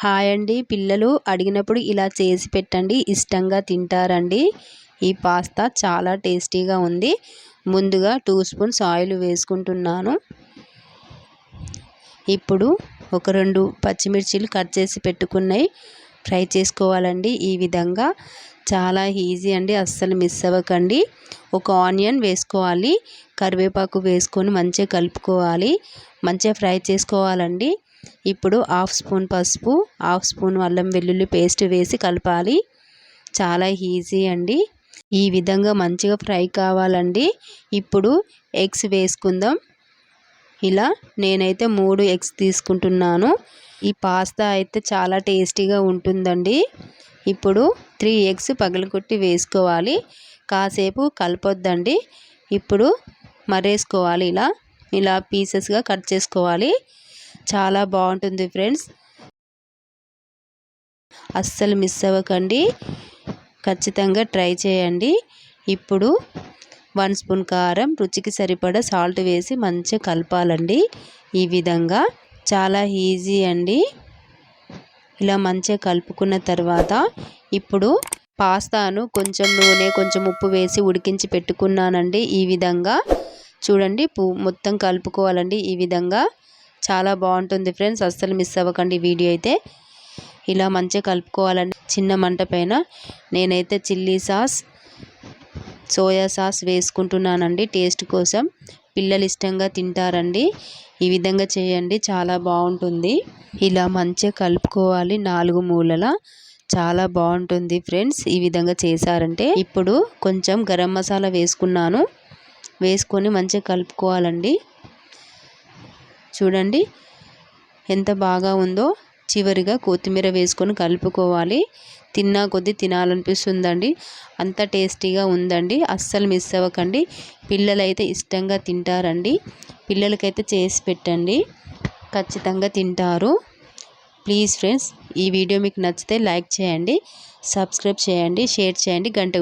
Hi అండి. పిల్లలు అడిగినప్పుడు ఇలా చేసి పెట్టండి. ఇష్టంగా తింటారండి. ఈ పాస్తా చాలా టేస్టీగా ఉంది. ముందుగా టూ స్పూన్స్ ఆయిల్ వేసుకుంటున్నాను. ఇప్పుడు ఒక రెండు పచ్చిమిర్చీలు కట్ చేసి పెట్టుకున్నాయి. ఫ్రై చేసుకోవాలండి ఈ విధంగా. చాలా ఈజీ అండి. అస్సలు మిస్ అవ్వకండి. ఒక ఆనియన్ వేసుకోవాలి. కరివేపాకు వేసుకొని మంచిగా కలుపుకోవాలి. మంచిగా ఫ్రై చేసుకోవాలండి. ఇప్పుడు హాఫ్ స్పూన్ పసుపు హాఫ్ స్పూన్ అల్లం వెల్లుల్లి పేస్ట్ వేసి కలపాలి. చాలా ఈజీ అండి. ఈ విధంగా మంచిగా ఫ్రై కావాలండి. ఇప్పుడు ఎగ్స్ వేసుకుందాం. ఇలా నేనైతే మూడు ఎగ్స్ తీసుకుంటున్నాను. ఈ పాస్తా అయితే చాలా టేస్టీగా ఉంటుందండి. ఇప్పుడు త్రీ ఎగ్స్ పగలగొట్టి వేసుకోవాలి. కాసేపు కలపొద్దండి. ఇప్పుడు మరేసుకోవాలి ఇలా? ఇలా పీసెస్గా కట్ చేసుకోవాలి. చాలా బాగుంటుంది ఫ్రెండ్స్. అస్సలు మిస్ అవ్వకండి. ఖచ్చితంగా ట్రై చేయండి. ఇప్పుడు వన్ స్పూన్ కారం రుచికి సరిపడా సాల్ట్ వేసి మంచిగా కలపాలండి. ఈ విధంగా చాలా ఈజీ అండి. ఇలా మంచిగా కలుపుకున్న తర్వాత ఇప్పుడు పాస్తాను కొంచెం నూనె కొంచెం ఉప్పు వేసి ఉడికించి పెట్టుకున్నానండి. ఈ విధంగా చూడండి మొత్తం కలుపుకోవాలండి. ఈ విధంగా చాలా బాగుంటుంది ఫ్రెండ్స్. అస్సలు మిస్ అవ్వకండి వీడియో అయితే. ఇలా మంచిగా కలుపుకోవాలండి చిన్న మంట పైన నేనైతే చిల్లీ సాస్ సోయా సాస్ వేసుకుంటున్నానండి టేస్ట్ కోసం. పిల్లలు ఇష్టంగా తింటారండి. ఈ విధంగా చేయండి చాలా బాగుంటుంది. ఇలా మంచిగా కలుపుకోవాలి నాలుగు మూలల. చాలా బాగుంటుంది ఫ్రెండ్స్ ఈ విధంగా చేశారంటే. ఇప్పుడు కొంచెం గరం మసాలా వేసుకున్నాను. వేసుకొని మంచిగా కలుపుకోవాలండి. చూడండి. ఎంత బాగా ఉందో చివరిగా కొత్తిమీర వేసుకొని కలుపుకోవాలి. తిన్నా కొద్దీ తినాలనిపిస్తుందండి. అంత టేస్టీగా ఉందండి. అస్సలు మిస్ అవ్వకండి. పిల్లలైతే ఇష్టంగా తింటారండి. పిల్లలకైతే చేసి పెట్టండి. ఖచ్చితంగా తింటారు. ప్లీజ్ ఫ్రెండ్స్ ఈ వీడియో మీకు నచ్చితే లైక్ చేయండి సబ్స్క్రైబ్ చేయండి షేర్ చేయండి గంట